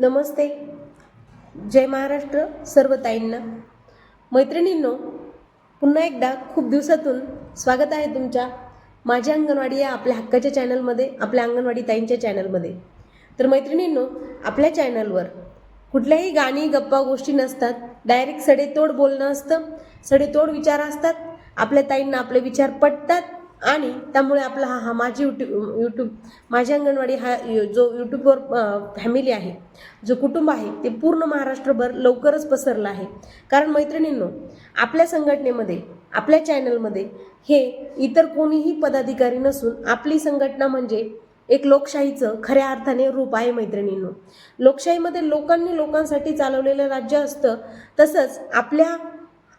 नमस्ते. जय महाराष्ट्र सर्व ताईंना. मैत्रिणींनो पुन्हा एकदा खूप दिवसातून स्वागत आहे तुमच्या माझ्या अंगणवाडी या आपल्या हक्काच्या चॅनलमध्ये आपल्या अंगणवाडी ताईंच्या चॅनलमध्ये. तर मैत्रिणींनो आपल्या चॅनलवर कुठल्याही गाणी गप्पा गोष्टी नसतात. डायरेक्ट सडेतोड बोलणं असतं. सडेतोड विचार असतात. आपल्या ताईंना आपले विचार पटतात. आणि त्यामुळे आपला हा हा माझी यूट्यूब यूट्यूब माझी अंगणवाडी हा जो यूट्यूबवर फॅमिली आहे जो कुटुंब आहे ते पूर्ण महाराष्ट्रभर लवकरच पसरलं आहे. कारण मैत्रिणींनो आपल्या संघटनेमध्ये आपल्या चॅनलमध्ये हे इतर कोणीही पदाधिकारी नसून आपली संघटना म्हणजे एक लोकशाहीचं खऱ्या अर्थाने रूप आहे मैत्रिणींनो. लोकशाहीमध्ये लोकांनी लोकांसाठी चालवलेलं राज्य असतं तसंच आपल्या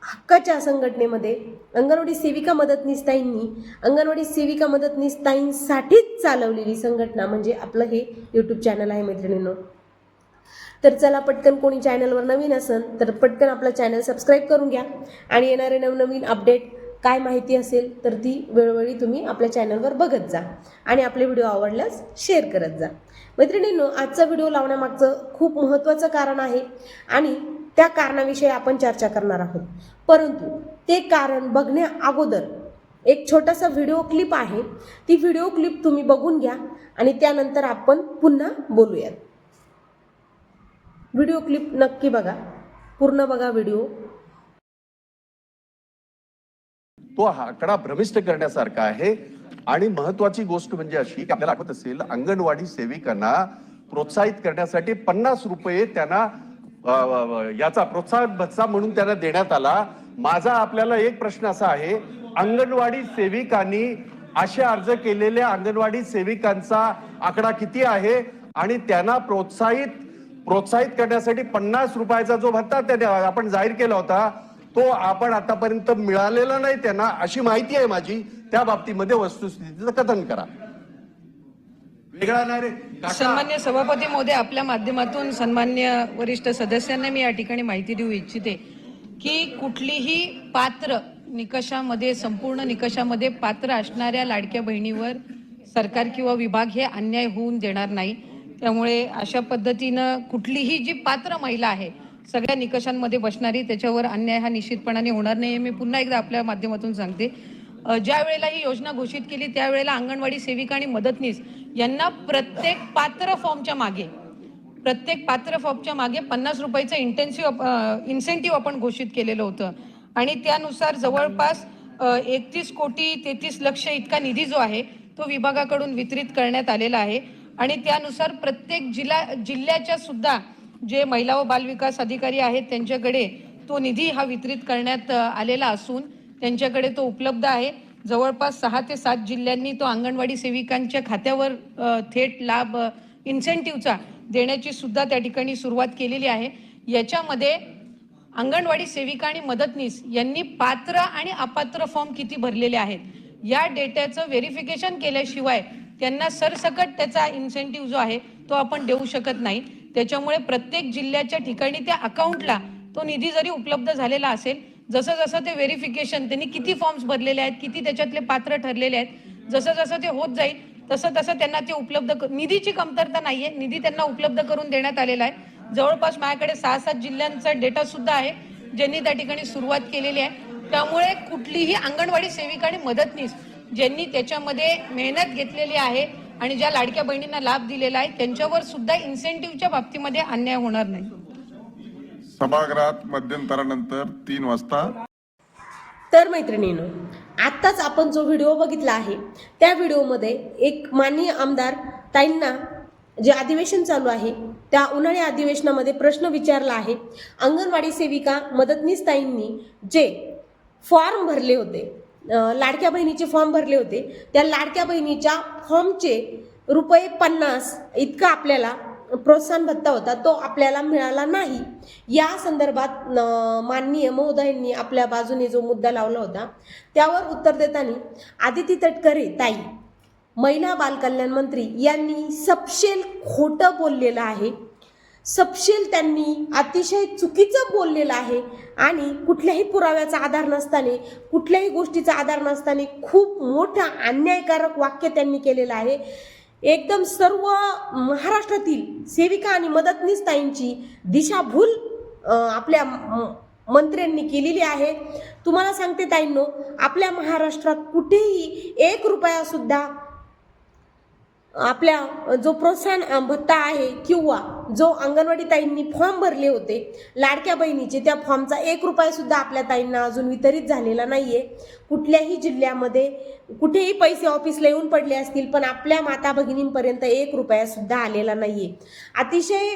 हक्काच्या संघटनेमध्ये अंगणवाडी सेविका मदतनीसताईंनी अंगणवाडी सेविका मदतनीसताईंसाठीच चालवलेली संघटना म्हणजे आपलं हे यूट्यूब चॅनल आहे मैत्रिणींनो. तर चला पटकन कोणी चॅनलवर नवीन असेल तर पटकन आपलं चॅनल सबस्क्राईब करून घ्या आणि येणारे नवनवीन अपडेट काय माहिती असेल तर ती वेळोवेळी तुम्ही आपल्या चॅनलवर बघत जा आणि आपले व्हिडिओ आवडल्यास शेअर करत जा. मैत्रिणींनो आजचा व्हिडिओ लावण्यामागचं खूप महत्त्वाचं कारण आहे आणि त्या कारणाविषयी आपण चर्चा करणार आहोत. परंतु ते कारण बघण्या अगोदर एक छोटासा व्हिडिओ क्लिप आहे. ती व्हिडिओ क्लिप तुम्ही बघून घ्या आणि त्यानंतर आपण पुन्हा बोलूयात. व्हिडिओ क्लिप नक्की बघा. पूर्ण बघा व्हिडिओ. तो हा आकडा भ्रमिष्ट करण्यासारखा आहे. आणि महत्वाची गोष्ट म्हणजे अशी की आपल्याला आठवत असेल अंगणवाडी सेविकांना प्रोत्साहित करण्यासाठी पन्नास रुपये त्यांना याचा प्रोत्साहन भत्ता म्हणून त्यांना देण्यात आला. माझा आपल्याला एक प्रश्न असा आहे अंगणवाडी सेविकांनी असे अर्ज केलेल्या अंगणवाडी सेविकांचा आकडा किती आहे? आणि त्यांना प्रोत्साहित प्रोत्साहित करण्यासाठी पन्नास रुपयाचा जो भत्ता त्याने आपण जाहीर केला होता तो आपण आतापर्यंत मिळालेला नाही त्यांना अशी माहिती आहे माझी. त्या बाबतीमध्ये वस्तुस्थितीचं कथन करा. वेगळा नाही रे सन्मान्य सभापती मोदी आपल्या माध्यमातून सन्मान्य वरिष्ठ सदस्यांना मी या ठिकाणी माहिती देऊ इच्छिते की कुठलीही पात्र निकषामध्ये संपूर्ण निकषामध्ये पात्र असणाऱ्या लाडक्या बहिणीवर सरकार किंवा विभाग हे अन्याय होऊन देणार नाही. त्यामुळे अशा पद्धतीनं कुठलीही जी पात्र महिला आहे सगळ्या निकषांमध्ये बसणारी त्याच्यावर अन्याय हा निश्चितपणाने होणार नाही हे मी पुन्हा एकदा आपल्या माध्यमातून सांगते ज्या वेळेला ही योजना घोषित केली त्यावेळेला अंगणवाडी सेविका आणि मदतनीस यांना प्रत्येक पात्र फॉर्मच्या मागे प्रत्येक पात्र फॉर्मच्या मागे पन्नास रुपयाचं इंटेन्सिव्ह इन्सेंटिव्ह आपण घोषित केलेलं होतं. आणि त्यानुसार जवळपास एकतीस कोटी तेहतीस लक्ष इतका निधी जो आहे तो विभागाकडून वितरित करण्यात आलेला आहे. आणि त्यानुसार प्रत्येक जिल्हा जिल्ह्याच्या सुद्धा जे महिला व बालविकास अधिकारी आहेत त्यांच्याकडे तो निधी हा वितरित करण्यात आलेला असून त्यांच्याकडे तो उपलब्ध आहे. जवळपास सहा ते सात जिल्ह्यांनी तो अंगणवाडी सेविकांच्या खात्यावर थेट लाभ इन्सेंटिव्हचा देण्याची सुद्धा त्या ठिकाणी सुरुवात केलेली आहे. याच्यामध्ये अंगणवाडी सेविका आणि मदतनीस यांनी पात्र आणि अपात्र फॉर्म किती भरलेले आहेत? या डेट्याचं व्हेरिफिकेशन केल्याशिवाय त्यांना सरसकट त्याचा इन्सेंटिव्ह जो आहे तो आपण देऊ शकत नाही. त्याच्यामुळे प्रत्येक जिल्ह्याच्या ठिकाणी त्या अकाउंटला तो निधी जरी उपलब्ध झालेला असेल जसं जसं ते व्हेरिफिकेशन त्यांनी किती फॉर्म्स भरलेले आहेत किती त्याच्यातले पात्र ठरलेले आहेत जसं जसं ते होत जाईल तसं तसं त्यांना ते उपलब्ध निधीची कमतरता नाहीये निधी त्यांना उपलब्ध करून देण्यात आलेला आहे. जवळपास माझ्याकडे सहा सात जिल्ह्यांचा डेटा सुद्धा आहे ज्यांनी त्या ठिकाणी सुरुवात केलेली आहे. त्यामुळे कुठलीही अंगणवाडी सेविका आणि मदतनीस ज्यांनी त्याच्यामध्ये मेहनत घेतलेली आहे आणि ज्या लाडक्या बहिणींना लाभ दिलेला आहे त्यांच्यावर सुद्धा इन्सेंटिव्हच्या बाबतीमध्ये अन्याय होणार नाही. सभागृहात मध्यंतरानंतर तीन वाजता. तर मैत्रिणीनं आत्ताच आपण जो व्हिडिओ बघितला आहे त्या व्हिडिओमध्ये एक माननीय आमदार ताईंना जे अधिवेशन चालू आहे त्या उन्हाळी अधिवेशनामध्ये प्रश्न विचारला आहे. अंगणवाडी सेविका मदतनीस ताईंनी जे फॉर्म भरले होते लाडक्या बहिणीचे फॉर्म भरले होते त्या लाडक्या बहिणीच्या फॉर्मचे रुपये पन्नास इतकं आपल्याला प्रोत्साहन भत्ता होता तो आपल्याला मिळाला नाही. या संदर्भात माननीय महोदयांनी आपल्या बाजूने जो मुद्दा लावला होता त्यावर उत्तर देताना आदिती तटकरे ताई महिला बालकल्याण मंत्री यांनी सपशेल खोटं बोललेलं आहे. सपशेल त्यांनी अतिशय चुकीचं बोललेलं आहे आणि कुठल्याही पुराव्याचा आधार नसताना कुठल्याही गोष्टीचा आधार नसताना खूप मोठं अन्यायकारक वाक्य त्यांनी केलेलं आहे. एकदम सर्व महाराष्ट्रातील सेविका आणि मदतनीस ताईंची दिशाभूल आपल्या म- मंत्र्यांनी केलेली आहे. तुम्हाला सांगते ताईंनो आपल्या महाराष्ट्रात कुठेही एक रुपया सुद्धा आपल्या जो प्रोत्साहन भत्ता आहे किंवा जो अंगणवाडी ताईंनी फॉर्म भरले होते लाडक्या बहिणीचे त्या फॉर्मचा एक रुपया सुद्धा आपल्या ताईंना अजून वितरित झालेला नाहीये. कुठल्याही जिल्ह्यामध्ये कुठेही पैसे ऑफिसला येऊन पडले असतील पण आपल्या माता भगिनींपर्यंत एक रुपया सुद्धा आलेला नाहीये. अतिशय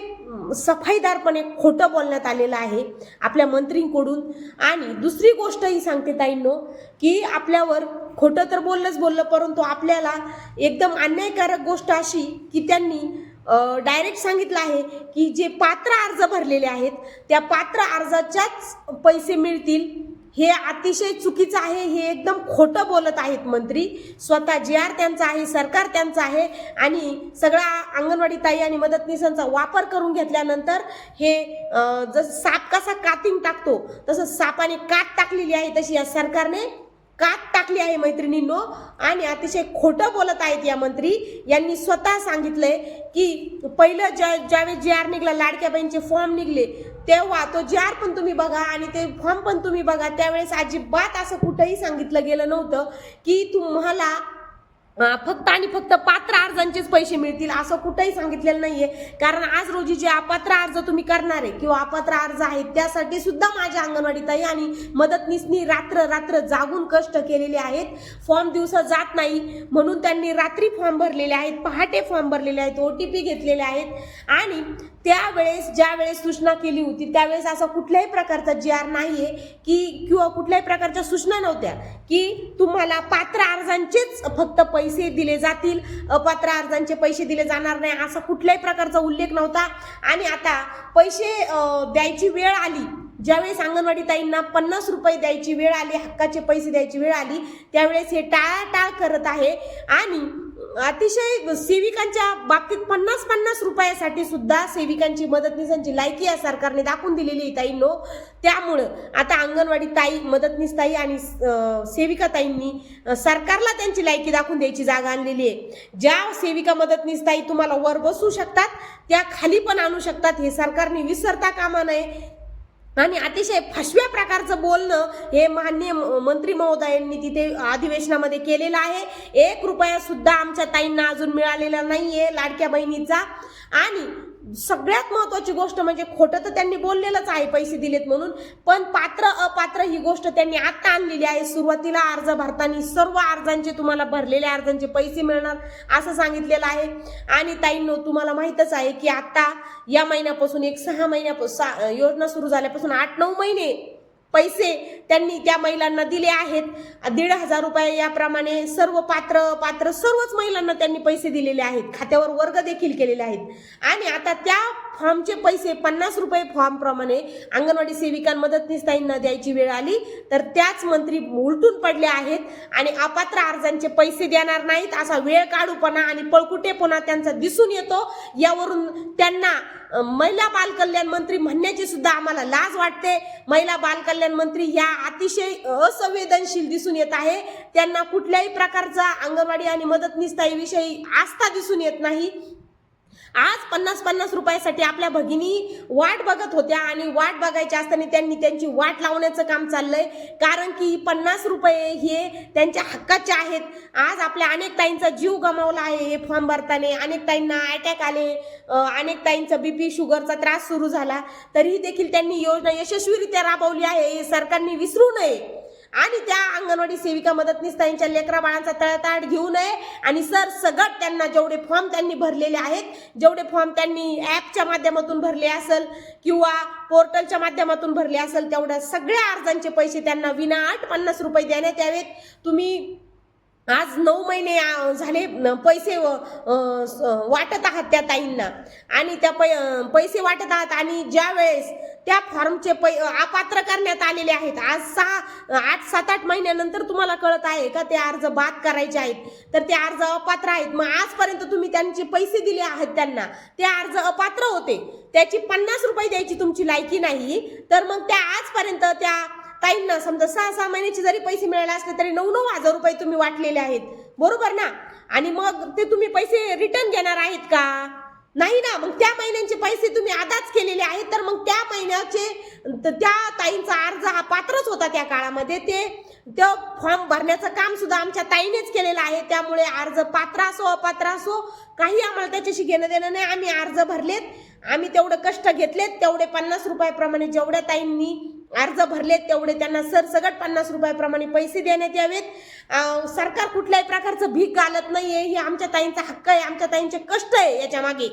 सफाईदारपणे खोटं बोलण्यात आलेलं आहे आपल्या मंत्रींकडून. आणि दुसरी गोष्ट ही सांगते ताईंनो की आपल्यावर खोटं तर बोललंच बोललं परंतु आपल्याला एकदम अन्यायकारक गोष्ट अशी की त्यांनी डायरेक्ट सांगितलं आहे की जे पात्र अर्ज भरलेले आहेत त्या पात्र अर्जाच्याच पैसे मिळतील. हे अतिशय चुकीचं आहे हे एकदम खोटं बोलत आहेत मंत्री. स्वतः जे आर त्यांचा आहे सरकार त्यांचं आहे आणि सगळा अंगणवाडी ताई आणि मदतनीसांचा वापर करून घेतल्यानंतर हे जसं साप कसा कातिंग टाकतो तसं सापाने कात टाकलेली आहे तशी या सरकारने कात टाकली आहे मैत्रिणींनो. आणि अतिशय खोटं बोलत आहेत या मंत्री. यांनी स्वतः सांगितलंय की पहिलं ज्या ज्यावेळेस जे आर निघला लाडक्या बहिणीचे फॉर्म निघले तेव्हा तो जे आर पण तुम्ही बघा आणि ते फॉर्म पण तुम्ही बघा. त्यावेळेस अजिबात असं कुठंही सांगितलं गेलं नव्हतं की तुम्हाला फक्त आणि फक्त पात्र अर्जांचेच पैसे मिळतील असं कुठंही सांगितलेलं नाहीये. कारण आज रोजी जे अपात्र अर्ज तुम्ही करणार आहे किंवा अपात्र अर्ज आहेत त्यासाठी सुद्धा माझ्या अंगणवाडी ताई आणि मदतनीसनी रात्र रात्र जागून कष्ट केलेले आहेत. फॉर्म दिवसा जात नाही म्हणून त्यांनी रात्री फॉर्म भरलेले आहेत पहाटे फॉर्म भरलेले आहेत ओ टी पी घेतलेले आहेत. आणि त्यावेळेस ज्या वेळेस सूचना केली होती त्यावेळेस असा कुठल्याही प्रकारचा जी आर नाही आहे की किंवा कुठल्याही प्रकारच्या सूचना नव्हत्या की तुम्हाला पात्र अर्जांचेच फक्त पैसे दिले जातील अपात्र अर्जांचे पैसे दिले जाणार नाही असा कुठल्याही प्रकारचा उल्लेख नव्हता. आणि आता पैसे द्यायची वेळ आली. ज्यावेळेस अंगणवाडी ताईंना पन्नास रुपये द्यायची वेळ आली हक्काचे पैसे द्यायची वेळ आली त्यावेळेस हे टाळाटाळ करत आहे. आणि अतिशय सेविकांच्या बाबतीत पन्नास पन्नास रुपयासाठी सुद्धा सेविकांची मदतनीसांची लायकी या सरकारने दाखवून दिलेली आहे ताईंनो त्यामुळं आता अंगणवाडी ताई मदतनीस ताई आणि सेविका ताईंनी सरकारला त्यांची लायकी दाखवून द्यायची जागा आणलेली आहे. ज्या सेविका मदतनीस ताई तुम्हाला वर बसू शकतात त्या खाली पण आणू शकतात. हे सरकारने विसरता कामा नये. आणि अतिशय फसव्या प्रकारचं बोलणं हे माननीय म- मंत्री महोदयांनी तिथे अधिवेशनामध्ये केलेलं आहे. एक रुपया सुद्धा आमच्या ताईंना अजून मिळालेला नाहीये लाडक्या बहिणीचा. आणि सगळ्यात महत्वाची गोष्ट म्हणजे खोटं तर त्यांनी बोललेलंच आहे पैसे दिलेत म्हणून. पण पात्र अपात्र ही गोष्ट त्यांनी आता आणलेली आहे. सुरुवातीला अर्ज भरताना सर्व अर्जांचे तुम्हाला भरलेल्या अर्जांचे पैसे मिळणार असं सांगितलेलं आहे. आणि ताईंनो तुम्हाला माहीतच आहे की आता या महिन्यापासून एक सहा महिन्यापासून योजना सुरू झाल्यापासून आठ नऊ महिने पैसे त्यांनी त्या महिलांना दिले आहेत दीड हजार रुपये याप्रमाणे सर्व पात्र पात्र सर्वच महिलांना त्यांनी पैसे दिलेले आहेत. खात्यावर वर्ग देखील केलेले आहेत. आणि आता त्या फॉर्मचे पैसे पन्नास रुपये फॉर्मप्रमाणे अंगणवाडी सेविका मदतनीस ताईंना द्यायची वेळ आली. तर त्याच मंत्री उलटून पडले आहेत आणि अपात्र अर्जांचे पैसे देणार नाहीत. असा वेळ काढूपणा आणि पळकुटेपणा त्यांचा दिसून येतो. यावरून त्यांना महिला बालकल्याण मंत्री म्हणण्याची सुद्धा आम्हाला लाज वाटते. महिला बालकल्याण मंत्री ह्या अतिशय असंवेदनशील दिसून येत आहे. त्यांना कुठल्याही प्रकारचा अंगणवाडी आणि मदतनीस ताईविषयी आस्था दिसून येत नाही. आज पन्नास पन्नास रुपयासाठी आपल्या भगिनी वाट बघत होत्या आणि वाट बघायची असताना त्यांनी त्यांची वाट लावण्याचं काम चाललंय. कारण की पन्नास रुपये हे त्यांच्या हक्काचे आहेत. आज आपल्या अनेक ताईंचा जीव गमावला आहे हे फॉर्म भरताना. अनेक ताईंना अटॅक आले. अनेक ताईंचा बीपी शुगरचा त्रास सुरू झाला. तरीही देखील त्यांनी योजना यशस्वीरित्या राबवली आहे. हे सरकारने विसरू नये. आणि त्या अंगणवाडी सेविका मदतनीस त्यांच्या लेकरा बाळांचा तळताळ घेऊ नये. आणि सर सगट त्यांना जेवढे फॉर्म त्यांनी भरलेले आहेत जेवढे फॉर्म त्यांनी ॲपच्या माध्यमातून भरले असेल किंवा पोर्टलच्या माध्यमातून भरले असेल तेवढ्या सगळ्या अर्जांचे पैसे त्यांना विनाआट पन्नास रुपये देण्यात यावेत. तुम्ही आज नऊ महिने झाले पैसे वाटत आहात त्या ताईंना. आणि त्या पै पैसे वाटत आहात आणि ज्या वेळेस त्या फॉर्मचे पै अपात्र करण्यात आलेले आहेत आज सहा आठ सात आठ महिन्यानंतर तुम्हाला कळत आहे का ते अर्ज बाद करायचे आहेत? तर ते अर्ज अपात्र आहेत. मग आजपर्यंत तुम्ही त्यांचे पैसे दिले आहेत त्यांना. ते अर्ज अपात्र होते. त्याची पन्नास रुपये द्यायची तुमची लायकी नाही. तर मग त्या आजपर्यंत त्या ताईंना समजा सहा सहा महिन्याचे जरी पैसे मिळाले असले तरी नऊ नऊ हजार रुपये तुम्ही वाटलेले आहेत. बरोबर ना? आणि मग ते तुम्ही पैसे रिटर्न घेणार आहेत का? नाही ना? मग त्या महिन्यांचे पैसे तुम्ही आदाच केलेले आहेत तर मग त्या महिन्याचे त्या ताईंचा अर्ज हा पात्रच होता त्या काळामध्ये. ते तो फॉर्म भरण्याचं काम सुद्धा आमच्या ताईनेच केलेलं आहे. त्यामुळे अर्ज पात्र असो अपात्र असो काही आम्हाला त्याच्याशी घेणं देणं नाही. आम्ही अर्ज भरलेत. आम्ही तेवढं कष्ट घेतलेत. तेवढे पन्नास रुपयाप्रमाणे जेवढ्या ताईंनी अर्ज भरलेत तेवढे त्यांना सरसगट पन्नास रुपयाप्रमाणे पैसे देण्यात यावेत. सरकार कुठल्याही प्रकारचं भीक घालत आहे हे आमच्या ताईंचा हक्क आहे आमच्या ताईंचे कष्ट आहे याच्या मागे.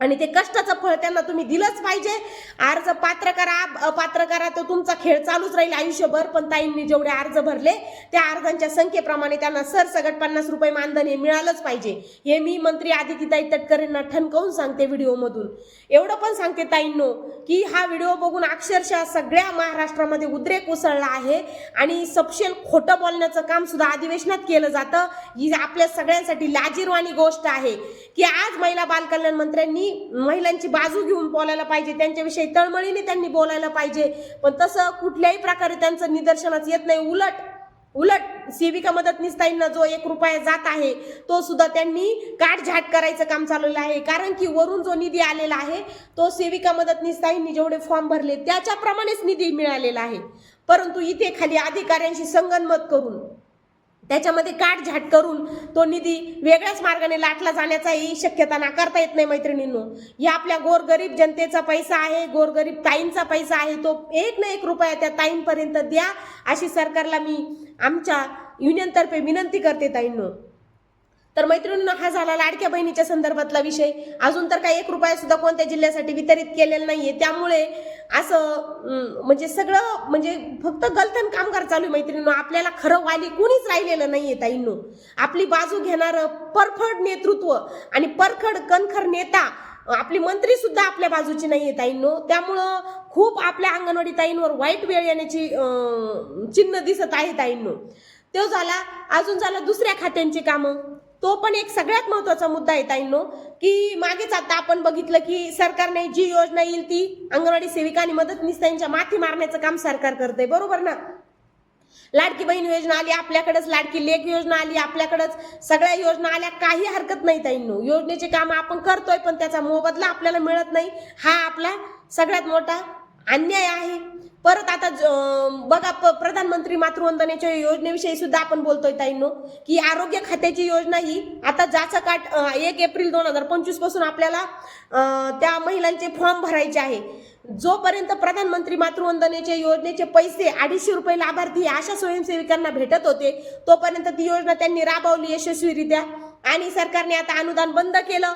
आणि ते कष्टाचं फळ त्यांना तुम्ही दिलंच पाहिजे. अर्ज पात्र करा अपात्र करा तो तुमचा खेळ चालूच राहील आयुष्यभर. पण ताईंनी जेवढे अर्ज भरले त्या अर्जांच्या संख्येप्रमाणे त्यांना सरसगट पन्नास रुपये मानधन हे मिळालंच पाहिजे. हे मी मंत्री आदितीताई तटकरेंना ठणकावून सांगते व्हिडिओमधून. एवढं पण सांगते ताईंनो की हा व्हिडिओ बघून अक्षरशः सगळ्या महाराष्ट्रामध्ये उद्रेक उसळला आहे. आणि सपशेल खोटं बोलण्याचं काम सुद्धा अधिवेशनात केलं जातं. ही आपल्या सगळ्यांसाठी लाजीरवाणी गोष्ट आहे की आज महिला बालकल्याण मंत्र्यांनी महिलांची बाजू घेऊन बोलायला पाहिजे त्यांच्याविषयी तळमळीने त्यांनी बोलायला पाहिजे. पण तसं कुठल्याही प्रकारे त्यांचं निदर्शनास येत नाही. उलट उलट सेविका मदतनीसताईंना जो एक रुपया जात आहे तो सुद्धा त्यांनी काटझाट करायचं काम चालवलं आहे. कारण की वरून जो निधी आलेला आहे तो सेविका मदतनीसताईंनी जेवढे फॉर्म भरले त्याच्याप्रमाणेच निधी मिळालेला आहे. परंतु इथे खाली अधिकाऱ्यांशी संगनमत करून त्याच्यामध्ये काटझाट करून तो निधी वेगळ्याच मार्गाने लाटला जाण्याचाही शक्यता नाकारता येत नाही मैत्रिणींनो. या आपल्या गोरगरीब जनतेचा पैसा आहे गोरगरीब ताईंचा पैसा आहे तो एक ना एक रुपया त्या ताईंपर्यंत द्या अशी सरकारला मी आमच्या युनियनतर्फे विनंती करते ताईंनो. तर मैत्रिणींनो हा झाला लाडक्या बहिणीच्या संदर्भातला विषय. अजून तर काही एक रुपया सुद्धा कोणत्या जिल्ह्यासाठी वितरित केलेला नाहीये. त्यामुळे असं म्हणजे सगळं म्हणजे फक्त गलथन कामगार चालू आहे आपल्याला खरं वाली कुणीच राहिलेलं नाहीये ताईंनो. आपली बाजू घेणारं परखड नेतृत्व आणि परखड कणखर नेता आपली मंत्री सुद्धा आपल्या बाजूची नाहीये ताईंनो. त्यामुळं खूप आपल्या अंगणवाडी ताईंवर वाईट वेळ येण्याची चिन्ह दिसत आहे ताईंनो. तो झाला अजून झाला दुसऱ्या खात्यांची कामं. तो पण एक सगळ्यात महत्त्वाचा मुद्दा आहे ताईंनो की मागेच आता आपण बघितलं की सरकारने जी योजना येईल ती अंगणवाडी सेविका आणि मदतनीस माथी मारण्याचं काम सरकार करतंय बरोबर ना? लाडकी बहीण योजना आली आपल्याकडेच लाडकी लेख योजना आली आपल्याकडेच सगळ्या योजना आल्या काही हरकत नाही ताईंनो. योजनेचे काम आपण करतोय पण त्याचा मोबदला आपल्याला मिळत नाही. हा आपला सगळ्यात मोठा अन्याय आहे. परत आता ज- बघा प- प्रधानमंत्री मातृवंदनेच्या योजनेविषयी सुद्धा आपण बोलतोय ताईंनो की आरोग्य खात्याची योजना ही आता जाचा काट एक एप्रिल दोन हजार पंचवीसपासून आपल्याला त्या महिलांचे फॉर्म भरायचे आहे. जोपर्यंत प्रधानमंत्री मातृवंदनेच्या योजनेचे पैसे अडीचशे रुपये लाभार्थी अशा स्वयंसेविकांना भेटत होते तोपर्यंत ती योजना त्यांनी राबवली यशस्वीरित्या. आणि सरकारने आता अनुदान बंद केलं.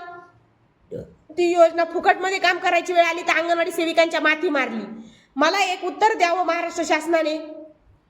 ती योजना फुकटमध्ये काम करायची वेळ आली तर अंगणवाडी सेविकांच्या माथी मारली. मला एक उत्तर द्यावं महाराष्ट्र शासनाने.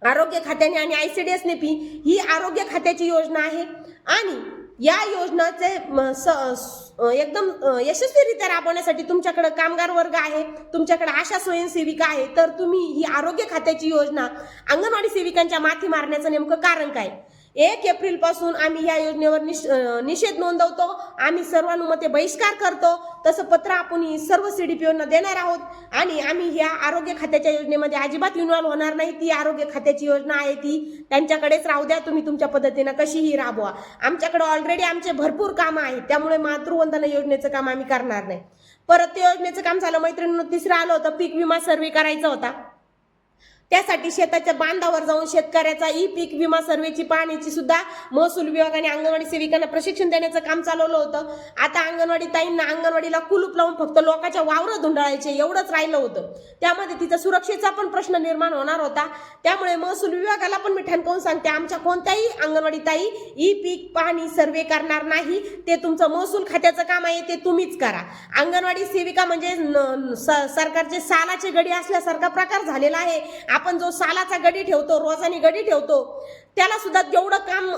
आरोग्य खात्याने आणि आय सी डी एसने पी ही आरोग्य खात्याची योजना आहे. आणि या योजनाचे स- एकदम यशस्वीरित्या राबवण्यासाठी तुमच्याकडे कामगार वर्ग आहे तुमच्याकडे आशा स्वयंसेविका आहे तर तुम्ही ही आरोग्य खात्याची योजना अंगणवाडी सेविकांच्या माथी मारण्याचं नेमकं कारण काय? एक एप्रिलपासून आम्ही या योजनेवर निष- निषेध नोंदवतो. आम्ही सर्वानुमते बहिष्कार करतो. तसं पत्र आपण ही सर्व सीडीपीओना देणार आहोत. आणि आम्ही ह्या आरोग्य खात्याच्या योजनेमध्ये अजिबात इन्व्हॉल्व्ह होणार नाही. ती आरोग्य खात्याची योजना आहे ती. त्यांच्याकडेच राहू द्या. तुम्ही तुमच्या पद्धतीनं कशीही राबवा. आमच्याकडे ऑलरेडी आमचे भरपूर कामं आहेत. त्यामुळे मातृवंदना योजनेचं काम आम्ही करणार नाही. परत ते योजनेचं काम झालं मैत्रिणींना तिसरं आलं होतं. पीक विमा सर्वे करायचा होता. त्यासाठी शेताच्या बांधावर जाऊन शेतकऱ्याचा ई पीक विमा सर्वेची पाहण्याची सुद्धा महसूल आणि अंगणवाडी सेविकांना प्रशिक्षण देण्याचं काम चालवलं होतं. आता अंगणवाडी ताईंना अंगणवाडीला कुलूप लावून फक्त लोकांच्या वावरं धुंडाळायचे एवढंच राहिलं होतं. त्यामध्ये तिचा सुरक्षेचा पण प्रश्न निर्माण होणार होता. त्यामुळे महसूल विभागाला पण मी ठणकावून सांगते आमच्या कोणत्याही अंगणवाडी ताई ई पीक पाहणी सर्वे करणार नाही. ते तुमचं महसूल खात्याचं काम आहे ते तुम्हीच करा. अंगणवाडी सेविका म्हणजे न- स- सरकारचे सालाचे गडी असल्यासारखा प्रकार झालेला आहे. आपण जो सालाचा गडी ठेवतो रोजानी गडी ठेवतो त्याला सुद्धा जेवढं काम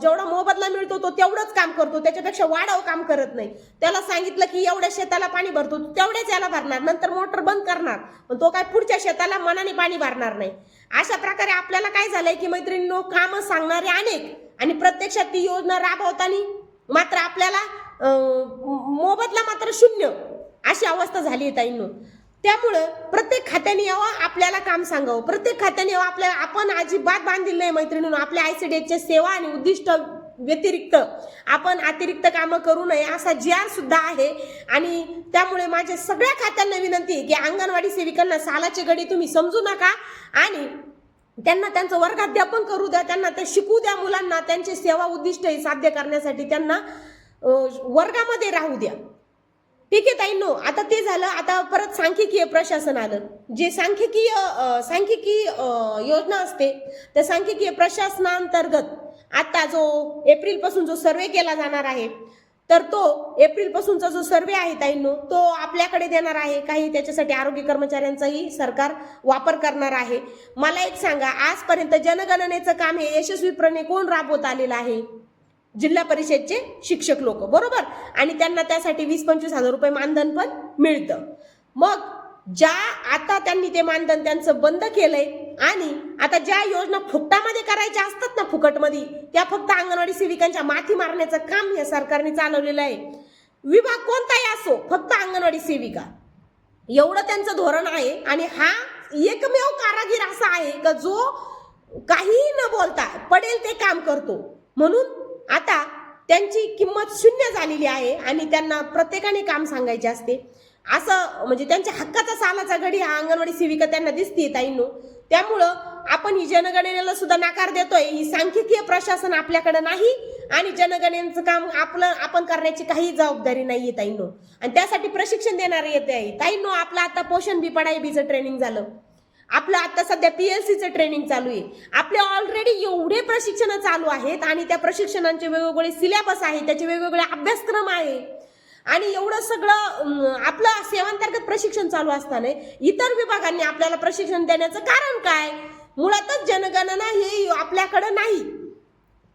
जेवढा मोबदला मिळतो तो तेवढंच काम करतो. त्याच्यापेक्षा वाढव काम करत नाही. त्याला सांगितलं की एवढ्या शेताला पाणी भरतो तेवढेच तेवढ्याच याला भरणार नंतर मोटर बंद करणार. पण तो काय पुढच्या शेताला मनाने पाणी भरणार नाही. अशा प्रकारे आपल्याला काय झालंय की मैत्रिणींनो कामं सांगणारे अनेक आणि प्रत्यक्षात ती योजना राबवताना मात्र आपल्याला मोबदला मात्र शून्य अशी अवस्था झाली आहे ताईंनो. त्यामुळं प्रत्येक खात्याने यावं आपल्याला काम सांगावं. प्रत्येक खात्याने यावं आपल्या आपण अजिबात बांधील नाही मैत्रिणीनं. आपल्या आयसीडीएसचे सेवा आणि उद्दिष्ट व्यतिरिक्त आपण अतिरिक्त कामं करू नये असा जी आर सुद्धा आहे. आणि त्यामुळे माझ्या सगळ्या खात्यांना विनंती की अंगणवाडी सेविकांना सालाचे गडी तुम्ही समजू नका आणि त्यांना त्यांचं वर्गाध्यापन करू द्या त्यांना ते शिकू द्या मुलांना त्यांचे सेवा उद्दिष्ट साध्य करण्यासाठी त्यांना वर्गामध्ये राहू द्या. ठीक आहे ताई नो आता ते झालं आता परत सांख्यिकीय प्रशासन आलं. जे सांख्यिकीय सांख्यिकी योजना असते त्या सांख्यिकीय प्रशासनांतर्गत आता जो एप्रिलपासून जो सर्वे केला जाणार आहे तर तो एप्रिल पासूनचा जो सर्वे आहे ताईंनो तो आपल्याकडे देणार आहे. काही त्याच्यासाठी आरोग्य कर्मचाऱ्यांचाही सरकार वापर करणार आहे. मला एक सांगा आजपर्यंत जनगणनेचं काम हे यशस्वीपणे कोण राबवत आलेलं आहे? जिल्हा परिषदचे शिक्षक लोक बरोबर? आणि त्यांना त्यासाठी वीस पंचवीस हजार रुपये मानधन पण मिळतं. मग ज्या आता त्यांनी ते मानधन त्यांचं बंद केलंय आणि आता ज्या योजना फुकटामध्ये करायच्या असतात ना फुकटमध्ये त्या फक्त अंगणवाडी सेविकांच्या माथी मारण्याचं काम या सरकारने चालवलेलं आहे. विभाग कोणताही असो फक्त अंगणवाडी सेविका. एवढं त्यांचं धोरण आहे आणि हा एकमेव कारागीर असा आहे का जो काहीही न बोलता पडेल ते काम करतो. म्हणून आता त्यांची किंमत शून्य झालेली आहे आणि त्यांना प्रत्येकाने काम सांगायचे असते. असं म्हणजे त्यांच्या हक्काचा सालाचा घडी हा अंगणवाडी सेविका त्यांना दिसते ताईंनो. त्यामुळं आपण ही जनगणनेला सुद्धा नकार देतोय. ही सांख्यिकीय प्रशासन आपल्याकडे नाही आणि जनगणनेचं काम आपलं आपण करण्याची काही जबाबदारी नाहीये ताईंनो. आणि त्यासाठी प्रशिक्षण देणारे येते. आहे ताईंनो आपलं आता पोषण बी पढाई बीचं ट्रेनिंग झालं. आपलं आता सध्या पी एस सीचं ट्रेनिंग चालू आहे. आपले ऑलरेडी एवढे प्रशिक्षण चालू आहेत आणि त्या प्रशिक्षणांचे वेगवेगळे सिलेबस आहे त्याचे वेगवेगळे अभ्यासक्रम आहे. आणि एवढं सगळं आपलं सेवांतर्गत प्रशिक्षण चालू असताना इतर विभागांनी आपल्याला प्रशिक्षण देण्याचं कारण काय? मुळातच जनगणना हे आपल्याकडं नाही.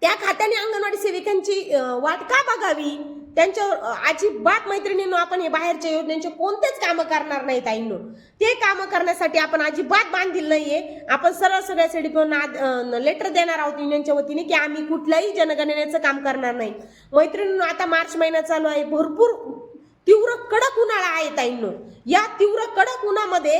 त्या खात्याने अंगणवाडी सेविकांची वाट का बघावी? त्यांच्यावर अजिबात मैत्रिणींनो आपण हे बाहेरच्या योजनेचे कोणतेच कामं करणार नाही ताईंनो. ते कामं करण्यासाठी आपण अजिबात बांधील नाहीये. आपण सरळ सगळ्या सिडीपीओना लेटर देणार आहोत युनियनच्या वतीने की आम्ही कुठल्याही जनगणनेचं काम करणार नाही. मैत्रिणींनो आता मार्च महिना चालू आहे. भरपूर तीव्र कडक उन्हाळा आहे ताईंनो. या तीव्र कडक उन्हामध्ये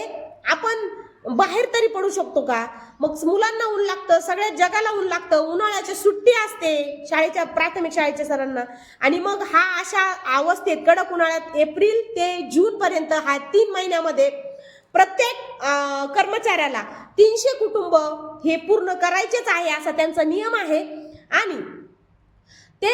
आपण बाहेर तरी पडू शकतो का? मग मुलांना ऊन लागतं सगळ्या जगाला ऊन लागतं उन्हाळ्याची सुट्टी असते शाळेच्या प्राथमिक शाळेच्या सरांना. आणि मग हा अशा अवस्थेत कडक उन्हाळ्यात एप्रिल ते जून पर्यंत हा तीन महिन्यामध्ये प्रत्येक कर्मचाऱ्याला तीनशे कुटुंब हे पूर्ण करायचेच आहे असा त्यांचा नियम आहे. आणि ते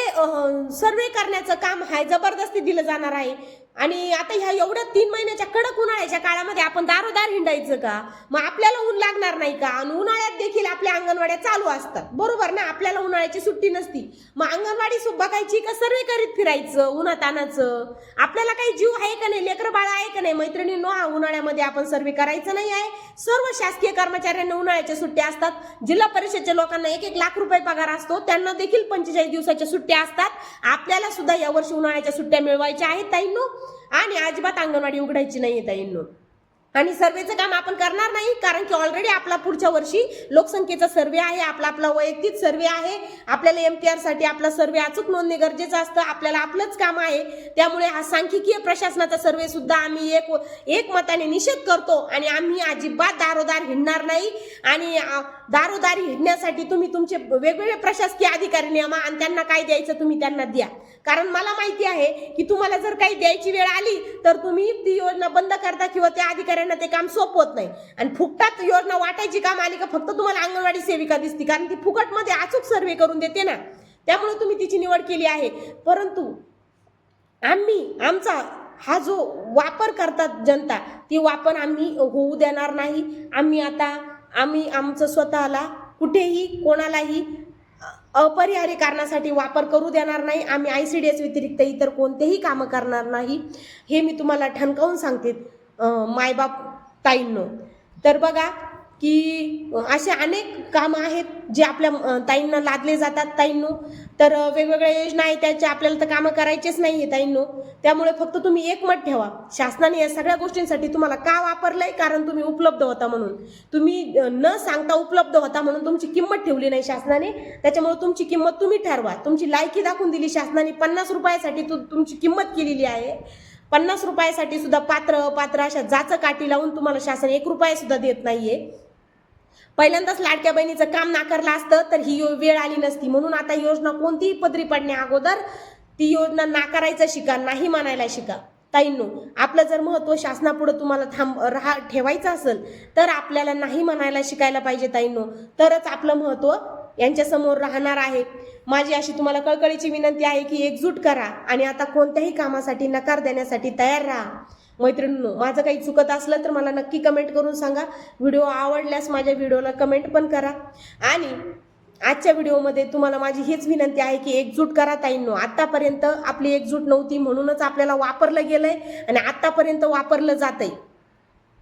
सर्वे करण्याचं काम आहे जबरदस्ती दिलं जाणार आहे. आणि आता ह्या एवढ्या तीन महिन्याच्या कडक उन्हाळ्याच्या काळामध्ये आपण दारोदार हिंडायचं का? मग आपल्याला ऊन लागणार नाही का? आणि उन्हाळ्यात देखील आपल्या अंगणवाड्या चालू असतात. बरोबर ना? आपल्याला उन्हाळ्याची सुट्टी नसती. मग अंगणवाडी बघायची का? सर्वे करीत फिरायचं उन्हातानाचं? आपल्याला काही जीव आहे का नाही? लेकर बाळ आहे का नाही? मैत्रिणी नो हा उन्हाळ्यामध्ये आपण सर्वे करायचं नाही आहे. सर्व शासकीय कर्मचाऱ्यांना उन्हाळ्याच्या सुट्ट्या असतात. जिल्हा परिषदच्या लोकांना एक एक लाख रुपये पगार असतो. त्यांना देखील पंचेचाळीस दिवसाच्या सुट्ट्या असतात. आपल्याला सुद्धा यावर्षी उन्हाळ्याच्या सुट्ट्या मिळवायच्या आहेत ताईंनो. आणि अजिबात अंगणवाडी उघडायची नाही ताईंनो. आणि सर्वेचं काम आपण करणार नाही कारण की ऑलरेडी आपला पुढच्या वर्षी लोकसंख्येचा सर्वे आहे आपला आपला वैयक्तिक सर्वे आहे. आपल्याला एम टी आरसाठी आपला सर्वे अचूक नोंदणे गरजेचं असतं आपल्याला आपलंच काम आहे. त्यामुळे हा सांख्यिकीय प्रशासनाचा सर्वे सुद्धा आम्ही एक एक मताने निषेध करतो आणि आम्ही अजिबात दारोदार हिंडणार नाही. आणि दारोदारी हिंडण्यासाठी तुम्ही तुमचे वेगवेगळे प्रशासकीय अधिकारी नेमा आणि त्यांना काय द्यायचं तुम्ही त्यांना द्या. कारण मला माहिती आहे की तुम्हाला जर काही द्यायची वेळ आली तर तुम्ही ती योजना बंद करता किंवा त्या अधिकाऱ्यांना ते काम सोपवत नाही. आणि फुकटात योजना वाटायची काम आली का फक्त तुम्हाला अंगणवाडी सेविका दिसती कारण ती फुकटमध्ये अचूक सर्वे करून देते ना. त्यामुळे तुम्ही तिची निवड केली आहे. परंतु आम्ही आमचा हा जो वापर करतात जनता ती वापर आम्ही होऊ देणार नाही. आम्ही आता आम्ही आमचं स्वतःला कुठेही कोणालाही अपरिहार्य कारणासाठी वापर करू देणार नाही. आम्ही आय सी डी एस व्यतिरिक्त इतर कोणतेही कामं करणार नाही. हे मी तुम्हाला ठणकावून सांगते मायबाप ताईंनो. तर बघा की असे अनेक कामं आहेत जे आपल्या ताईंना लादले जातात. ताईंनो तर वेगवेगळ्या योजना आहेत त्याचे आपल्याला तर कामं करायचेच नाही आहे ताईंनो. त्यामुळे फक्त तुम्ही एकमत ठेवा. शासनाने या सगळ्या गोष्टींसाठी तुम्हाला का वापरलंय? कारण तुम्ही उपलब्ध होता म्हणून. तुम्ही न सांगता उपलब्ध होता म्हणून तुमची किंमत ठेवली नाही शासनाने. त्याच्यामुळे तुमची किंमत तुम्ही ठरवा. तुमची लायकी दाखवून दिली शासनाने. पन्नास रुपयासाठी तु तुमची किंमत केलेली आहे. पन्नास रुपयासाठी सुद्धा पात्र अपात्र अशा जाचं काठी लावून तुम्हाला शासन एक रुपयासुद्धा देत नाही आहे पहिल्यांदाच लाडक्या बहिणीचं काम नाकारलं असतं तर ही वेळ आली नसती. म्हणून आता योजना कोणतीही पदरी पडण्या अगोदर ती योजना नाकारायचं शिका नाही मानायला शिका. ताईंनो आपलं जर महत्त्व शासनापुढे तुम्हाला थांब राहा ठेवायचं असेल तर आपल्याला नाही म्हणायला शिकायला पाहिजे ताईंनो. तरच आपलं महत्त्व यांच्यासमोर राहणार आहे. माझी अशी तुम्हाला कळकळीची विनंती आहे की एकजूट करा आणि आता कोणत्याही कामासाठी नकार देण्यासाठी तयार राहा. मैत्रिणींनो माझं काही चुकत असलं तर मला नक्की कमेंट करून सांगा. व्हिडिओ आवडल्यास माझ्या व्हिडिओला कमेंट पण करा. आणि आजच्या व्हिडिओमध्ये तुम्हाला माझी हीच विनंती आहे की एकजूट करा ताईंनो. आत्तापर्यंत आपली एकजूट नव्हती म्हणूनच आपल्याला वापरलं गेलंय आणि आत्तापर्यंत वापरलं जातंय.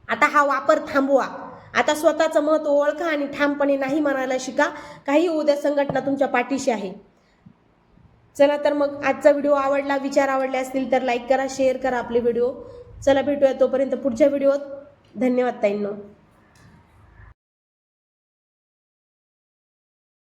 आता हा वापर थांबवा. आता स्वतःचं महत्त्व ओळखा आणि ठामपणे नाही म्हणायला शिका. काही उद्या संघटना तुमच्या पाठीशी आहे. चला तर मग आजचा व्हिडिओ आवडला विचार आवडले असतील तर लाईक करा शेअर करा आपले व्हिडिओ. चला भेटूया तोपर्यंत पुढच्या व्हिडिओत. धन्यवाद ताईंनो.